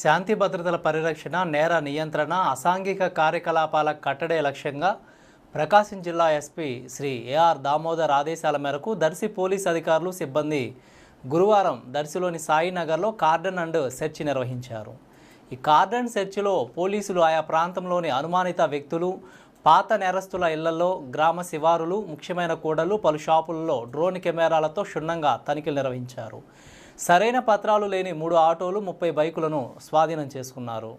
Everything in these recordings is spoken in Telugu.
శాంతి భద్రతల పరిరక్షణ నేర నియంత్రణ అసాంఘిక కార్యకలాపాల కట్టడే లక్ష్యంగా ప్రకాశం జిల్లా ఎస్పీ శ్రీ ఏఆర్ దామోదర్ ఆదేశాల మేరకు దర్శి పోలీస్ అధికారులు సిబ్బంది గురువారం దర్శిలోని సాయినగర్లో కార్డన్ అండ్ సెర్చ్ నిర్వహించారు. ఈ కార్డన్ సెర్చ్లో పోలీసులు ఆయా ప్రాంతంలోని అనుమానిత వ్యక్తులు పాత నేరస్తుల ఇళ్ళలో గ్రామ శివారులు ముఖ్యమైన కూడలు పలు షాపులలో డ్రోన్ కెమెరాలతో క్షుణ్ణంగా తనిఖీలు నిర్వహించారు. సరైన పత్రాలు లేని మూడు ఆటోలు ముప్పై బైకులను స్వాధీనం చేసుకున్నారు.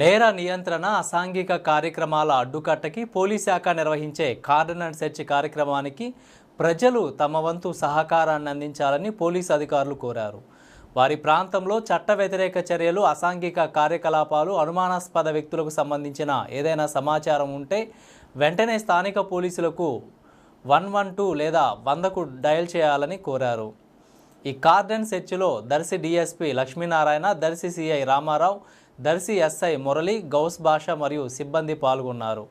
నేర నియంత్రణ అసాంఘిక కార్యక్రమాల అడ్డుకట్టకి పోలీస్ శాఖ నిర్వహించే కార్డన్ అండ్ సెర్చ్ కార్యక్రమానికి ప్రజలు తమ వంతు సహకారాన్ని అందించాలని పోలీస్ అధికారులు కోరారు. వారి ప్రాంతంలో చట్ట వ్యతిరేక చర్యలు అసాంఘిక కార్యకలాపాలు అనుమానాస్పద వ్యక్తులకు సంబంధించిన ఏదైనా సమాచారం ఉంటే వెంటనే స్థానిక పోలీసులకు వన్ వన్ టూ లేదా వందకు డయల్ చేయాలని కోరారు. ఈ cordon సెర్చ్లో Darsi DSP Lakshminarayana Darsi CI Ramarao Darsi SI Murali Gaus Basha మరియు సిబ్బంది పాల్గొన్నారు.